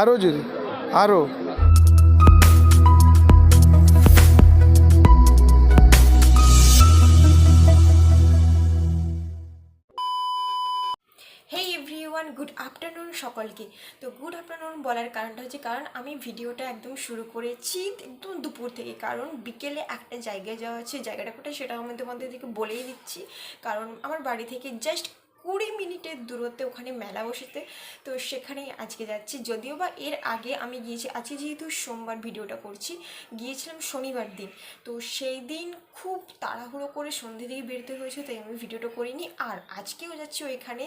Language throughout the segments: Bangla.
আরও জোরে আরও গুড আফটারনুন সকলকে। তো গুড আফটারনুন বলার কারণটা হচ্ছে, কারণ আমি ভিডিওটা একদম শুরু করেছি একদম দুপুর থেকে, কারণ বিকেলে একটা জায়গায় যাওয়া আছে জায়গাটা কোথায় সেটা আমি তোমাদের বলেই দিচ্ছি। কারণ আমার বাড়ি থেকে জাস্ট কুড়ি মিনিটের দূরত্বে ওখানে মেলা বসেছে। তো সেখানেই আজকে যাচ্ছি। যদিও বা এর আগে আমি গিয়েছি, আজকে যেহেতু সোমবার ভিডিওটা করছি, গিয়েছিলাম শনিবার দিন। তো সেই দিন খুব তাড়াহুড়ো করে সন্ধ্যে থেকে বেরোতে হয়েছে, তাই আমি ভিডিওটা করিনি। আর আজকেও যাচ্ছি ওইখানে।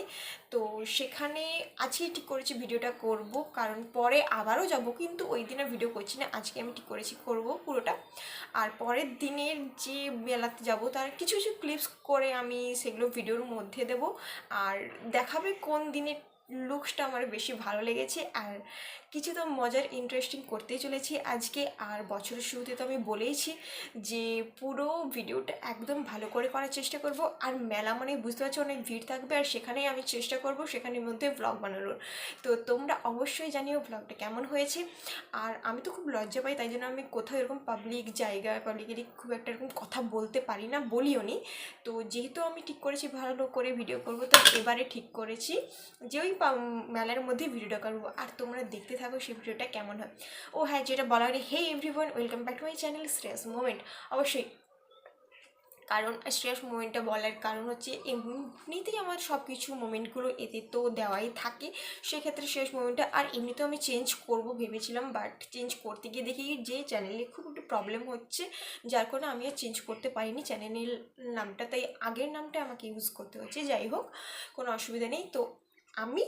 তো সেখানে আজকেই ঠিক করেছি ভিডিওটা করব, কারণ পরে আবারও যাব, কিন্তু ওই দিন আর ভিডিও করছি না। আজকে আমি ঠিক করেছি, করব পুরোটা। আর পরের দিনের যে মেলাতে যাব, তার কিছু কিছু ক্লিপস করে আমি সেগুলো ভিডিওর মধ্যে দেব। আর দেখাবে কোন দিনের লুকসটা আমার বেশি ভালো লেগেছে। আর কিছু তো মজার ইন্টারেস্টিং করতেই চলেছি। আজকে আর বছরের শুরুতে তো আমি বলেইছি যে পুরো ভিডিওটা একদম ভালো করে করার চেষ্টা করব। আর মেলা মানে বুঝতে পারছ অনেক ভিড় থাকবে আর সেখানেই আমি চেষ্টা করব সেখানের মধ্যে ব্লগ বানানোর। তো তোমরা অবশ্যই জানিও ব্লগটা কেমন হয়েছে। আর আমি তো খুব লজ্জা পাই, তাই জন্য আমি কোথাও এরকম পাবলিক জায়গায় পাবলিকেরই খুব একটা এরকম কথা বলতে পারি না, বলিও নি। তো যেহেতু আমি ঠিক করেছি ভালো করে ভিডিও করব, তো এবারে ঠিক করেছি যে ওই মেলার মধ্যে ভিডিওটা করব। আর তোমরা দেখতে থাকো সেই ভিডিওটা কেমন হয়। ও হ্যাঁ যেটা বলা হয়নি hey everyone welcome back to my channel Shreyas moment অবশ্যই, কারণ শ্রেয়াস মোমেন্টটা বলার কারণ হচ্ছে, এমনিতেই আমার সব কিছু মোমেন্টগুলো এতে তো দেওয়াই থাকে। সেক্ষেত্রে শেষ মোমেন্টটা আর এমনিতেও আমি চেঞ্জ করব ভেবেছিলাম বাট চেঞ্জ করতে গিয়ে দেখি যে চ্যানেলে খুব একটু প্রবলেম হচ্ছে, যার কারণে আমি আর চেঞ্জ করতে পারিনি চ্যানেলের নামটা। তাই আগের নামটা আমাকে ইউজ করতে হচ্ছে। যাই হোক, কোনো অসুবিধা নেই। তো আমি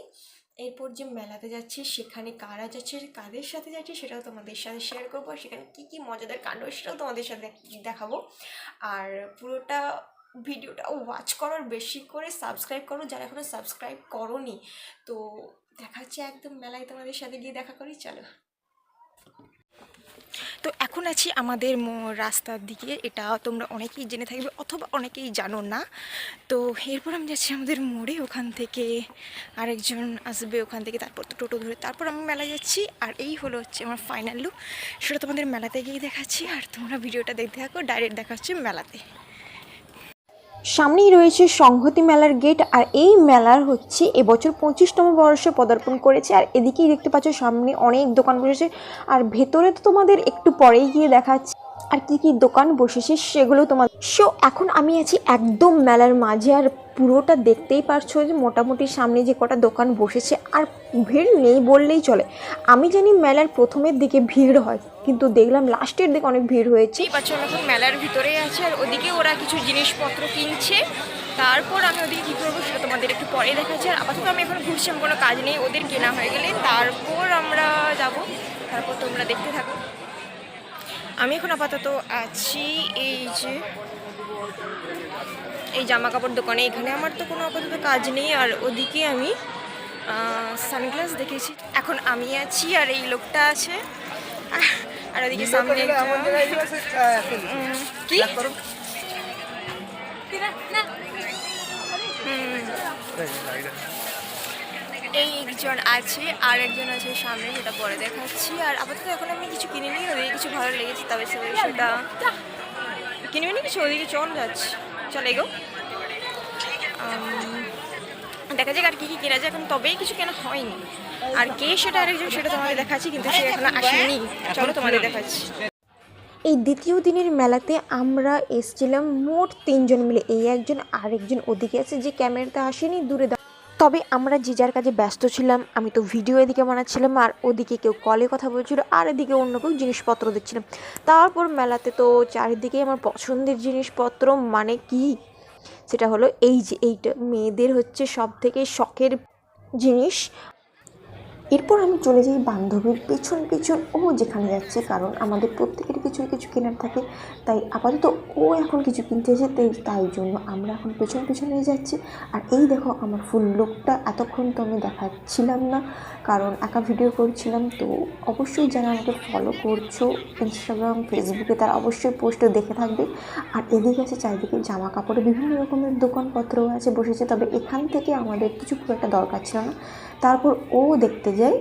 এরপর যে মেলাতে যাচ্ছি, সেখানে কারা যাচ্ছে, কাদের সাথে যাচ্ছে সেটাও তোমাদের সাথে শেয়ার করব। আর সেখানে কী কী মজাদার কাণ্ড, সেটাও তোমাদের সাথে দেখ- দেখাবো। আর পুরোটা ভিডিওটা ওয়াচ করার বেশি করে সাবস্ক্রাইব করো। যারা এখনও সাবস্ক্রাইব করনি, তো দেখা হচ্ছে একদম মেলায় তোমাদের সাথে গিয়ে দেখা করি। চলো। তো এখন আছি আমাদের রাস্তার দিকে। এটা তোমরা অনেকেই জেনে থাকবে অথবা অনেকেই জানো না। তো এরপর আমি যাচ্ছি আমাদের মোড়ে, ওখান থেকে আরেকজন আসবে ওখান থেকে, তারপর তো টোটো ধরে। তারপর আমি মেলায় যাচ্ছি, আর এই হলো হচ্ছে আমার ফাইনাল লুক সেটা তোমাদের মেলাতে গিয়ে দেখাচ্ছি, আর তোমরা ভিডিওটা দেখতে থাকো ডাইরেক্ট দেখা হচ্ছে মেলাতে। সামনেই রয়েছে সংহতি মেলার গেট, আর এই মেলার হচ্ছে এবছর পঁচিশতম বর্ষে পদার্পণ করেছে। আর এদিকেই দেখতে পাচ্ছ সামনে অনেক দোকান বসেছে। আর ভেতরে তো তোমাদের একটু পরেই গিয়ে দেখাচ্ছি। আর কি কি দোকান বসেছে সেগুলো তোমার সো এখন আমি আছি একদম মেলার মাঝে আর পুরোটা দেখতেই পারছ যে মোটামুটি সামনে যে কটা দোকান বসেছে আর ভিড় নেই বললেই চলে। আমি জানি মেলার প্রথমের দিকে ভিড় হয়, কিন্তু দেখলাম লাস্টের দিকে অনেক ভিড় হয়েছে। এখন মেলার ভিতরে আছে আর ওদিকে ওরা কিছু জিনিসপত্র কিনছে। তারপর আমি ওদিকে কী করব সেটা তোমাদের একটু পরে দেখাচ্ছি। আর আপাতত আমি এখন ঘুরছি কোনো কাজ নেই, ওদের কেনা হয়ে গেলে। তারপর আমরা যাব, তারপর তোমরা দেখতে থাকো। আমি এখন আপাতত আছি এই যে এই জামা কাপড় দোকানে। এখানে আমার তো কোনো আপাতত কাজ নেই আর ওদিকে আমি সানগ্লাস দেখেছি। এখন আমি আছি আর এই লোকটা আছে। আর ওদিকে সামনে একটা- উম, এই একজন আছে আর একজন আছে সামনে সেটা পরে দেখাচ্ছি। আর আপাতত এখন আমি কিছু কিনিনি ওদিকে কিছু ভালো লেগেছে তবে সেটা কিনবি না কিছু? ওদিকে চল যাচ্ছে। চল এগো। আম, দেখা যাক আর কি কী কেনা যায় এখন তবেই কিছু কেনা হয়নি। আর কে সেটা আরেকজন সেটা তোমাদের দেখাচ্ছি কিন্তু সে এখনও আসেনি। চলো তোমাদের দেখাচ্ছি। এই দ্বিতীয় দিনের মেলাতে আমরা এসছিলাম মোট তিনজন মিলে। এই একজন আরেকজন ওদিকে আছে যে ক্যামেরাতে আসেনি দূরে তবে আমরা যে যার কাজে ব্যস্ত ছিলাম, আমি তো ভিডিও এদিকে বানাচ্ছিলাম আর ওদিকে কেউ কলে কথা বলছিল আর এদিকে অন্য কেউ জিনিসপত্র দিচ্ছিলাম তারপর মেলাতে তো চারিদিকে আমার পছন্দের জিনিসপত্র মানে কি? সেটা হলো এই যে এইটা, মেয়েদের হচ্ছে সব থেকে শখের জিনিস। এরপর আমি চলে যাই বান্ধবীর পেছন পেছন, ও যেখানে যাচ্ছে, কারণ আমাদের প্রত্যেকের কিছু কিছু কেনার থাকে। তাই আপাতত ও এখন কিছু কিনতে এসে তাই তাই জন্য আমরা এখন পেছন পেছনে যাচ্ছি। আর এই দেখো আমার ফুল লুকটা, এতক্ষণ তো আমি দেখাচ্ছিলাম না, কারণ একা ভিডিও করছিলাম। তো অবশ্যই যারা আমাকে ফলো করছ ইনস্টাগ্রাম ফেসবুকে তারা অবশ্যই পোস্ট দেখে থাকবে। আর এদিকে আছে চারিদিকে জামা কাপড়ে বিভিন্ন রকমের দোকানপত্রও আছে বসেছে, তবে এখান থেকে আমাদের কিছু খুব একটা দরকার ছিল না। তারপর ও দেখতে যায়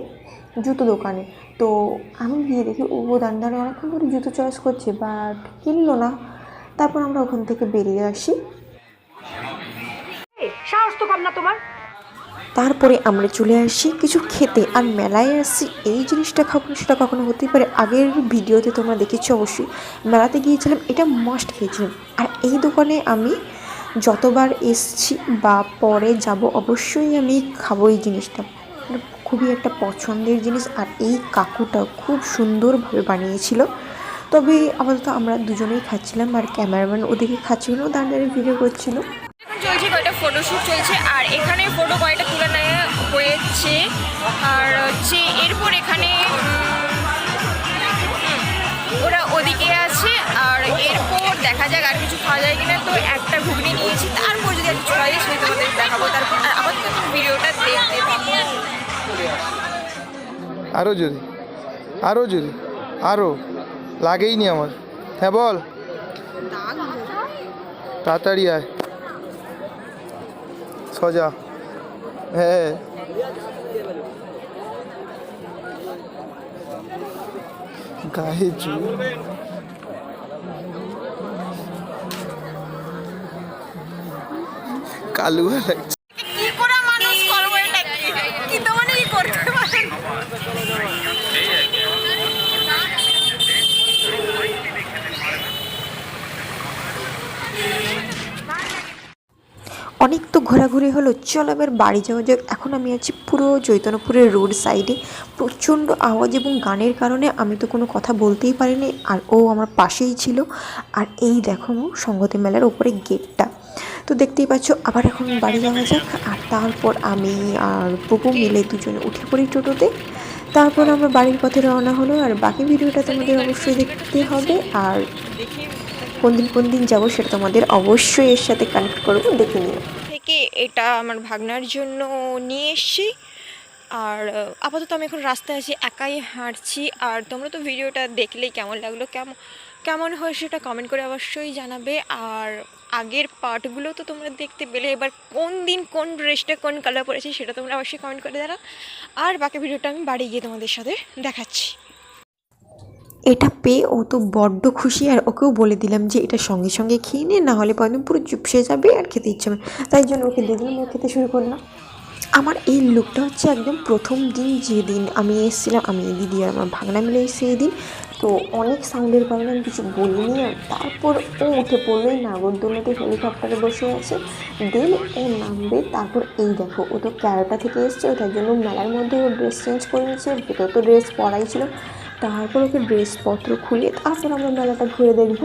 জুতো দোকানে। তো আমি গিয়ে দেখি ও দানদারে অনেকক্ষণ ধরে জুতো চয়েস করছে বাট কিনলো না। তারপর আমরা ওখান থেকে বেরিয়ে আসি। সাহস তো কম না তোমার। তারপরে আমরা চলে আসি কিছু খেতে আর মেলায় আসছি এই জিনিসটা খাব না সেটা কখনো হতেই পারে। আগের ভিডিওতে তোমরা দেখেছ অবশ্যই। মেলাতে গিয়েছিলাম এটা মাস্ট খেয়েছিলাম। আর এই দোকানে আমি যতবার এসছি বা পরে যাব অবশ্যই আমি খাব এই জিনিসটা। খুবই একটা পছন্দের জিনিস আর এই কাকুটা খুব সুন্দরভাবে বানিয়েছিল। তবে আপাতত আমরা দুজনেই খাচ্ছিলাম আর ক্যামেরাম্যান ওদিকে খাচ্ছিল, দাঁড়িয়ে ভিডিও করছিল। চলছে কয়েকটা ফটোশ্যুট চলছে আর এখানে ফটো কয়েকটা তুলে নেওয়া হয়েছে। আর হচ্ছে এরপর এখানে ওরা ওদিকে আছে আর এরপর দেখা যাক আর কিছু খাওয়া যায় কিনা। তো একটা ঘুগনি নিয়েছি, তারপর যদি আর কিছু খাওয়া যায় সেটা তোমাদের দেখাবো। তারপর আপাতত এখন ভিডিওটা দেখতে আরও জোরে আরও জোরে আরও লাগেই নি আমার। হ্যাঁ বল। তাড়াতাড়ি আয়। সজা। হ্যাঁ গায়ে জোর কালুয়া লাগছে কি করে মানুষ করব এটা কিন্তু মানে কি করতে পারেন অনেক তো ঘোরাঘুরি হলো, চলো এবার বাড়ি যাওয়া যাক। এখন আমি আছি পুরো চৈতন্যপুরের রোড সাইডে। প্রচণ্ড আওয়াজ এবং গানের কারণে আমি তো কোনো কথা বলতেই পারিনি, আর ও আমার পাশেই ছিল। আর এই দেখো সংগতি মেলার ওপরে গেটটা। তো দেখতেই পাচ্ছ, আবার এখন বাড়ি যাওয়া যাক। আর তারপর আমি আর পুপু মিলে দুজনে উঠে পড়ি টোটোতে। তারপর আমরা বাড়ির পথে রওনা হলো, আর বাকি ভিডিওটা তোমাদের অবশ্যই দেখতে হবে। আর কোন দিন কোন দিন যাব সেটা তোমাদের অবশ্যই এর সাথে কানেক্ট করব, দেখে নিও। থেকে এটা আমার ভাগনার জন্য নিয়ে এসছি। আর আপাতত আমি এখন রাস্তায় আছি, একাই হাঁটছি। আর তোমরা তো ভিডিওটা দেখলেই কেমন লাগল, কেমন কেমন হয় সেটা কমেন্ট করে অবশ্যই জানাবে। আর আগের পার্টগুলো তো তোমরা দেখতে পেলে, এবার কোন দিন কোন ড্রেসটা কোন কালার পরেছি সেটা তোমরা অবশ্যই কমেন্ট করে জানাও। আর বাকি ভিডিওটা আমি বাড়ি গিয়ে তোমাদের সাথে দেখাচ্ছি। এটা পেয়ে ও তো বড্ড খুশি আর ওকেও বলে দিলাম যে এটা সঙ্গে সঙ্গে খেয়ে নে, না হলে পরে পুরো চুপসে যাবে আর খেতে ইচ্ছে হবে। তাই জন্য ওকে দিয়ে দিলাম ও খেতে শুরু করলাম আমার এই লুকটা হচ্ছে একদম প্রথম দিন যেদিন আমি এসেছিলাম, আমি দিদি আর আমার ভাগনা মিলে এসে এই দিন। তো অনেক সাউন্ডের কারণে আমি কিছু বলিনি আর তারপর ও উঠে পড়লোই নাগরদোলাতে হেলিকপ্টারে বসে আছে। দেন ও নামবে, তারপর এই দেখো, ও তো ক্যারাটা থেকে এসছে ও তার জন্য মেলার মধ্যে ও ড্রেস চেঞ্জ করে নিয়েছে ভেতর তো ড্রেস পরাই ছিল। তারপর ওকে ড্রেসপত্র খুলে তারপর আমরা মেলাটা ঘুরে দেখব।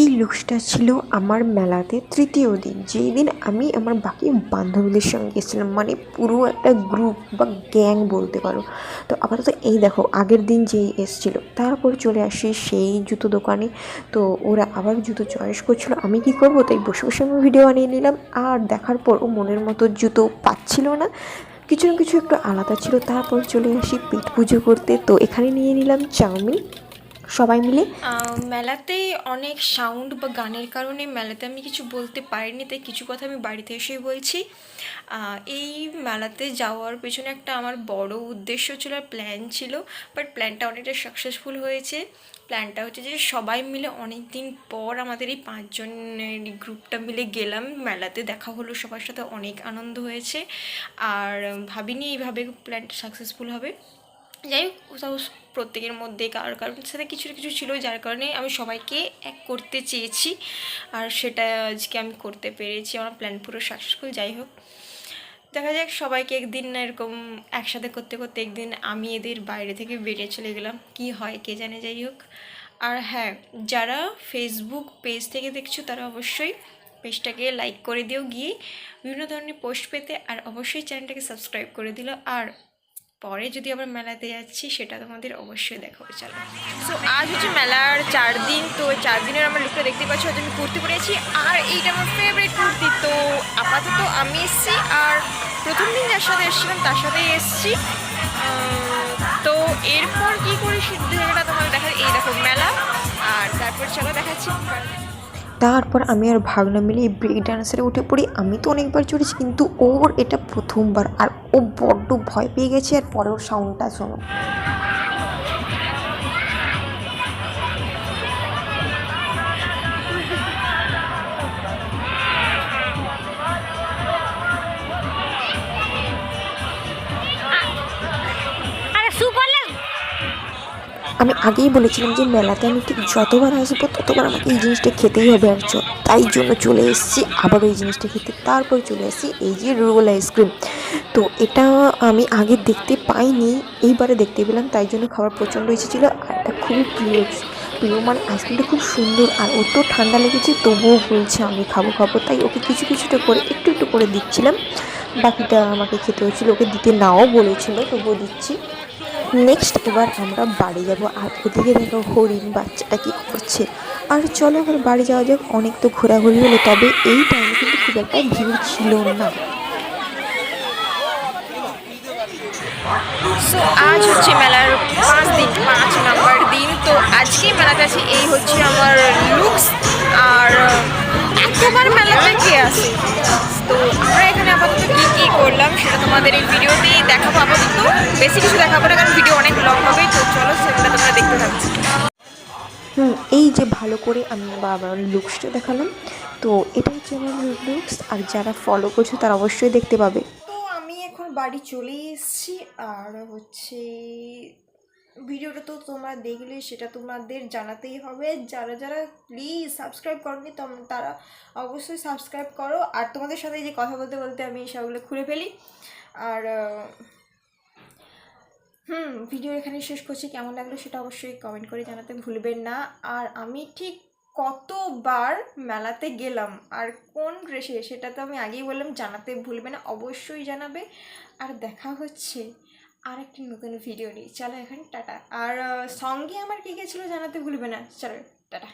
এই লুকসটা ছিল আমার মেলাতে তৃতীয় দিন। যেই দিন আমি আমার বাকি বান্ধবীদের সঙ্গে গেছিলাম মানে পুরো একটা গ্রুপ বা গ্যাং বলতে পারো। তো আপাতত এই দেখো, আগের দিন যেই এসছিল, তারপর চলে আসি সেই জুতো দোকানে। তো ওরা আবার জুতো চয়েস করছিল, আমি কি করব? তাই বসে বসে আমি ভিডিও বানিয়ে নিলাম। আর দেখার পর ও মনের মতো জুতো পাচ্ছিল না। কিছু না কিছু একটু আলাদা ছিল, তারপর চলে আসি পেট পুজো করতে। তো এখানে নিয়ে নিলাম চাউমিন। সবাই মিলে? মেলাতে অনেক সাউন্ড বা গানের কারণে মেলাতে আমি কিছু বলতে পারিনি, তাই কিছু কথা আমি বাড়িতে এসেই বলছি। এই মেলাতে যাওয়ার পেছনে একটা আমার বড় উদ্দেশ্য ছিল আর প্ল্যান ছিল বাট প্ল্যানটা অনেকটা সাকসেসফুল হয়েছে। প্ল্যানটা হচ্ছে যে সবাই মিলে অনেক দিন পর আমাদের এই পাঁচজনের গ্রুপটা মিলে গেলাম। মেলাতে দেখা হলো, সবার সাথে অনেক আনন্দ হয়েছে। আর ভাবিনি এইভাবে প্ল্যানটা সাকসেসফুল হবে। যাই হোক প্রত্যেকের মধ্যে কারোর কারোর সাথে কিছু কিছু ছিল, যার কারণে আমি সবাইকে এক করতে চেয়েছি। আর সেটা আজকে আমি করতে পেরেছি, আমার প্ল্যান পুরো সাকসেসফুল যাই হোক। দেখা যাক, সবাইকে একদিন না এরকম একসাথে করতে করতে একদিন আমি এদের বাইরে থেকে বেরিয়ে চলে গেলাম। কি হয় কে জানে, যাই হোক। আর হ্যাঁ যারা ফেসবুক পেজ থেকে দেখছ, তারা অবশ্যই পেজটাকে লাইক করে দিও গিয়ে। বিভিন্ন ধরনের পোস্ট পেতে, আর অবশ্যই চ্যানেলটাকে সাবস্ক্রাইব করে দিল। আর পরে যদি আবার মেলাতে যাচ্ছি, সেটা তোমাদের অবশ্যই দেখাবো, চলো। সো আজ হচ্ছে মেলার চার দিন, তো চার দিনের আমার লুকটা দেখতে পাচ্ছ, আজ আমি কুর্তি পরেছি আর এইটা আমার ফেভারিট কুর্তি, তো আপাতত আমি এসেছি, আর প্রথম দিন যার সাথে এসেছিলাম, তার সাথেই এসেছি। তো এরপর কী করি সে জায়গাটা তোমাদের দেখা এই দেখো মেলা। আর তারপর চলো দেখাচ্ছি। তারপর আমি আর ভাগনা মিলে ব্রেক ডান্সারে উঠে পড়ি। আমি তো অনেকবার চড়েছি কিন্তু ওর এটা প্রথমবার। আর ও বড্ড ভয় পেয়ে গেছে, আর পরে ওর সাউন্ডটা শোনো। আমি আগেই বলেছিলাম যে মেলাতে আমি ঠিক যতবার আসব ততবার আমাকে এই জিনিসটা খেতেই হবে, আর তাই জন্য চলে এসেছি, আবার এই জিনিসটা খেতে তারপর চলে এসেছি এই যে রোল আইসক্রিম। তো এটা আমি আগে দেখতে পাইনি, এইবারে দেখতে পেলাম, তাই জন্য খাবার প্রচণ্ড ইচ্ছে ছিল, আর এটা খুবই প্রিয় প্রিয় মানে আইসক্রিমটা খুব সুন্দর, আর ও তো ঠান্ডা লেগেছে, তবুও বলছে আমি খাব খাব, তাই ওকে কিছু, কিছুটা করে একটু একটু করে দিচ্ছিলাম, বাকিটা আমাকে খেতে হচ্ছিল ওকে দিতে নাও বলেছিল, তবুও দিচ্ছি। নেক্সট এবার আমরা বাড়ি যাব। আর ওদিকে দেখো হরিণ বাচ্চাটা কি করছে। আর চলো এবার বাড়ি যাওয়া যাক, অনেক তো ঘোরাঘুরি হলো, তবে এই টাইমে কিন্তু খুব একটা ভিড় ছিল না। সো আজ হচ্ছে মেলার পাঁচ দিন, পাঁচ নাম্বার দিন। তো আজকে মেলাতে আছে এই হচ্ছে আমার লুকস আর এতবার মেলাতে কে আসে? তো আমরা এখানে আপাতত কী কী করলাম সেটা তোমাদের এই ভিডিওতেই দেখাবো আপাতত। বেশি কিছু দেখাবো না কারণ ভিডিও অনেক লং হবে তো চলো সেগুলো তোমরা দেখতে থাকো। হুম এই যে ভালো করে আমি বাবার লুকসটা দেখালাম। তো এটা হচ্ছে আমার লুকস আর যারা ফলো করছ তারা অবশ্যই দেখতে পাবে। তো আমি এখন বাড়ি চলে এসেছি আর হচ্ছে ভিডিওটা তো তোমরা দেখলে, সেটা তোমাদের জানাতেই হবে। যারা যারা প্লিজ সাবস্ক্রাইব করনি তারা অবশ্যই সাবস্ক্রাইব করো। আর তোমাদের সাথে যে কথা বলতে বলতে আমি সবগুলো খুলে ফেলি। আর হুম, ভিডিও এখানে শেষ করছি। কেমন লাগল সেটা অবশ্যই কমেন্ট করে জানাতে ভুলবেন না। আর আমি ঠিক কতবার মেলাতে গেলাম, আর কোন ড্রেসে সেটা তো আমি আগেই বললাম, জানাতে ভুলবে না, অবশ্যই জানাবে। আর দেখা হচ্ছে। আর একটি নতুন ভিডিও নিয়ে। চলো এখন টাটা। আর সঙ্গে আমার কে গেছিল জানাতে ভুলবে না। চলো, টাটা।